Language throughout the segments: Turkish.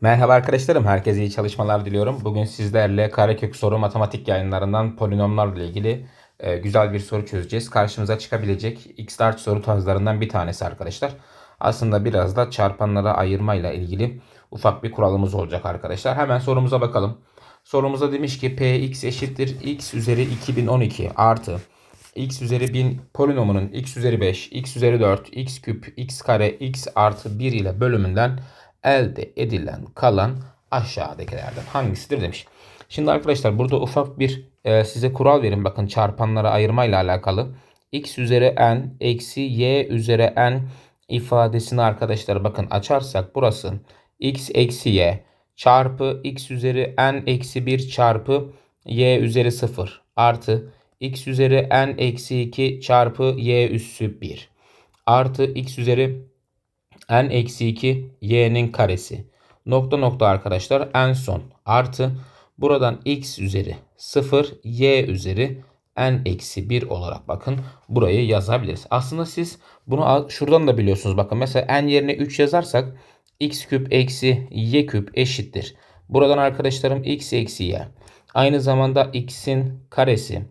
Merhaba arkadaşlarım, herkese iyi çalışmalar diliyorum. Bugün sizlerle karekök soru matematik yayınlarından polinomlarla ilgili e, güzel bir soru çözeceğiz. Karşımıza çıkabilecek X-large soru tarzlarından bir tanesi arkadaşlar. Aslında biraz da çarpanlara ayırmayla ilgili ufak bir kuralımız olacak arkadaşlar. Hemen sorumuza bakalım. Sorumuza demiş ki px eşittir x üzeri 2012 artı x üzeri 1000 polinomunun x üzeri 5, x üzeri 4, x küp, x kare, x artı 1 ile bölümünden elde edilen kalan aşağıdakilerden hangisidir demiş. Şimdi arkadaşlar burada ufak bir e, size kural verin. Bakın çarpanlara ayırmayla alakalı. x üzeri n eksi y üzeri n ifadesini arkadaşlar bakın açarsak burası x eksi y çarpı x üzeri n eksi 1 çarpı y üzeri 0 artı x üzeri n eksi 2 çarpı y üssü 1 artı x üzeri n eksi 2 y'nin karesi. Nokta nokta arkadaşlar en son artı buradan x üzeri 0 y üzeri n eksi 1 olarak bakın burayı yazabiliriz. Aslında siz bunu şuradan da biliyorsunuz. Bakın mesela n yerine 3 yazarsak x küp eksi y küp eşittir. Buradan arkadaşlarım x eksi y. Aynı zamanda x'in karesi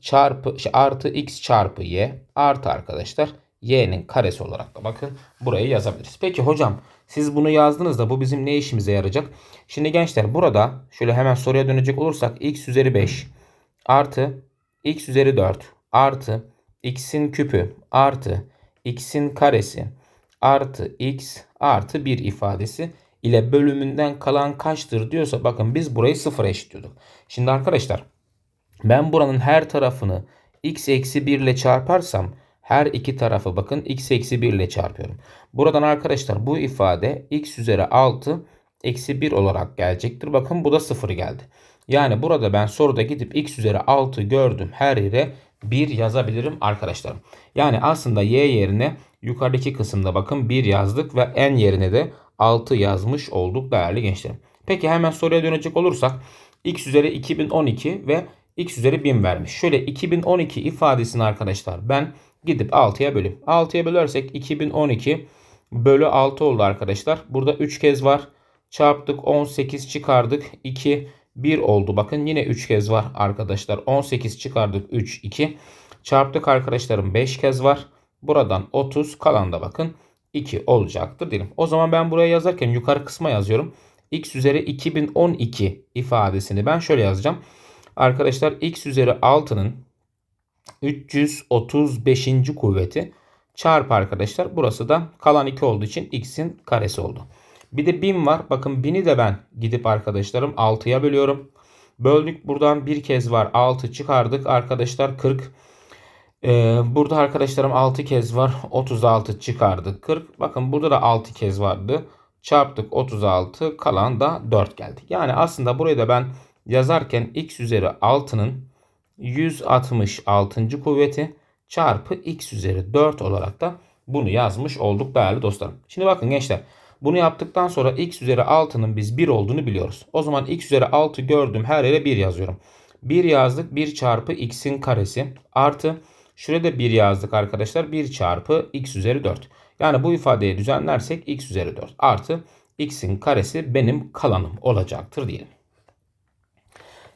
çarpı şey, artı x çarpı y artı arkadaşlar y'nin karesi olarak da bakın burayı yazabiliriz. Peki hocam siz bunu yazdınız bu bizim ne işimize yarayacak? Şimdi gençler burada şöyle hemen soruya dönecek olursak x üzeri 5 artı x üzeri 4 artı x'in küpü artı x'in karesi artı x artı 1 ifadesi ile bölümünden kalan kaçtır diyorsa bakın biz burayı sıfıra eşitliyorduk. Şimdi arkadaşlar ben buranın her tarafını x eksi 1 ile çarparsam her iki tarafı bakın x eksi 1 ile çarpıyorum. Buradan arkadaşlar bu ifade x üzeri 6 eksi 1 olarak gelecektir. Bakın bu da 0 geldi. Yani burada ben soruda gidip x üzeri 6 gördüm. Her yere 1 yazabilirim arkadaşlarım. Yani aslında y yerine yukarıdaki kısımda bakın 1 yazdık ve n yerine de 6 yazmış olduk değerli gençlerim. Peki hemen soruya dönecek olursak x üzeri 2012 ve x üzeri 1000 vermiş. Şöyle 2012 ifadesini arkadaşlar ben Gidip 6'ya bölüm. 6'ya bölersek 2012 bölü 6 oldu arkadaşlar. Burada 3 kez var. Çarptık 18 çıkardık. 2 1 oldu. Bakın yine 3 kez var arkadaşlar. 18 çıkardık 3 2. Çarptık arkadaşlarım 5 kez var. Buradan 30 kalan da bakın 2 olacaktır diyelim. O zaman ben buraya yazarken yukarı kısma yazıyorum. x üzeri 2012 ifadesini ben şöyle yazacağım. Arkadaşlar x üzeri 6'nın 335. kuvveti çarpı arkadaşlar. Burası da kalan 2 olduğu için x'in karesi oldu. Bir de 1000 var. Bakın 1000'i de ben gidip arkadaşlarım 6'ya bölüyorum. Böldük buradan bir kez var. 6 çıkardık arkadaşlar 40. Ee, burada arkadaşlarım 6 kez var. 36 çıkardık 40. Bakın burada da 6 kez vardı. Çarptık 36 kalan da 4 geldi. Yani aslında burayı da ben yazarken x üzeri 6'nın 166. kuvveti çarpı x üzeri 4 olarak da bunu yazmış olduk değerli dostlarım. Şimdi bakın gençler bunu yaptıktan sonra x üzeri 6'nın biz 1 olduğunu biliyoruz. O zaman x üzeri 6 gördüm her yere 1 yazıyorum. 1 yazdık 1 çarpı x'in karesi artı şurada da 1 yazdık arkadaşlar 1 çarpı x üzeri 4. Yani bu ifadeyi düzenlersek x üzeri 4 artı x'in karesi benim kalanım olacaktır diyelim.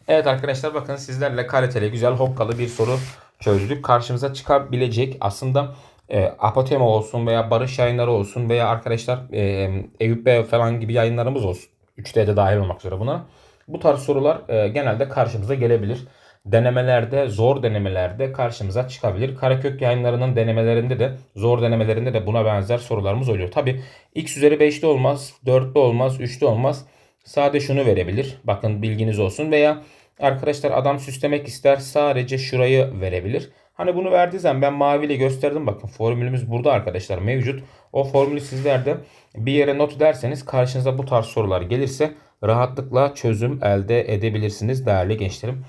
Evet arkadaşlar bakın sizlerle kaliteli güzel hokkalı bir soru çözdük. Karşımıza çıkabilecek aslında e, Apotema olsun veya Barış yayınları olsun veya arkadaşlar e, Eyüp Bey falan gibi yayınlarımız olsun. 3D'de dahil olmak üzere buna. Bu tarz sorular e, genelde karşımıza gelebilir. Denemelerde, zor denemelerde karşımıza çıkabilir. Karakök yayınlarının denemelerinde de, zor denemelerinde de buna benzer sorularımız oluyor. Tabi x üzeri 5'te olmaz, 4'te olmaz, 3'te olmaz. Sade şunu verebilir. Bakın bilginiz olsun veya arkadaşlar adam süslemek ister sadece şurayı verebilir. Hani bunu verdiği zaman ben maviyle gösterdim. Bakın formülümüz burada arkadaşlar mevcut. O formülü sizler de bir yere not ederseniz karşınıza bu tarz sorular gelirse rahatlıkla çözüm elde edebilirsiniz değerli gençlerim.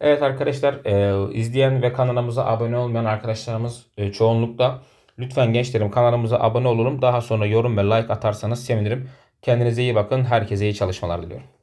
Evet arkadaşlar e, izleyen ve kanalımıza abone olmayan arkadaşlarımız e, çoğunlukla lütfen gençlerim kanalımıza abone olun. Daha sonra yorum ve like atarsanız sevinirim. Kendinize iyi bakın. Herkese iyi çalışmalar diliyorum.